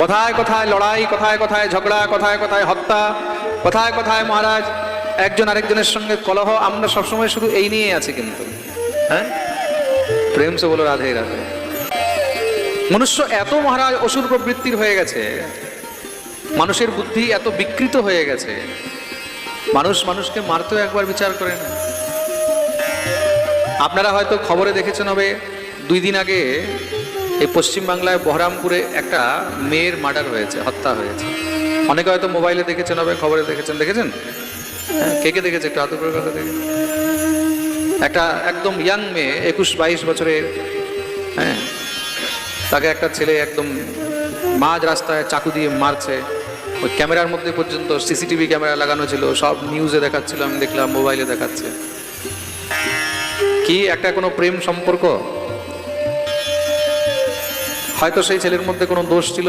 কথায় কথায় লড়াই, কথায় কথায় ঝগড়া, কথায় কথায় হত্যা, কথায় কথায় মহারাজ, একজন আরেকজনের সঙ্গে কলহ, আমরা সবসময় শুধু এই নিয়ে আছি কিন্তু। হ্যাঁ? প্রেম সে বলো, রাধে রাধে। মনুষ্য এত মহারাজ অসুর প্রবৃত্তির হয়ে গেছে, মানুষের বুদ্ধি এত বিকৃত হয়ে গেছে, মানুষ মানুষকে মারতেও একবার বিচার করে না। আপনারা হয়তো খবরে দেখেছেন হবে, দুই দিন আগে এই পশ্চিমবাংলায় বহরামপুরে একটা মেয়ের মার্ডার হয়েছে হত্যা হয়েছে। অনেকে হয়তো মোবাইলে দেখেছেন হবে খবরে দেখেছেন। দেখেছেন? হ্যাঁ, কে কে দেখেছে? একটু হাতে করে কথা দেখে। একটা একদম ইয়াং মেয়ে একুশ বাইশ বছরের হ্যাঁ তাকে একটা ছেলে একদম মাঝ রাস্তায় চাকু দিয়ে মারছে। ওই ক্যামেরার মধ্যে পর্যন্ত সিসিটিভি ক্যামেরা লাগানো ছিল সব নিউজে দেখাচ্ছিল আমি দেখলাম মোবাইলে দেখাচ্ছে। কি একটা কোনো প্রেম সম্পর্ক? হয়তো সেই ছেলের মধ্যে কোনো দোষ ছিল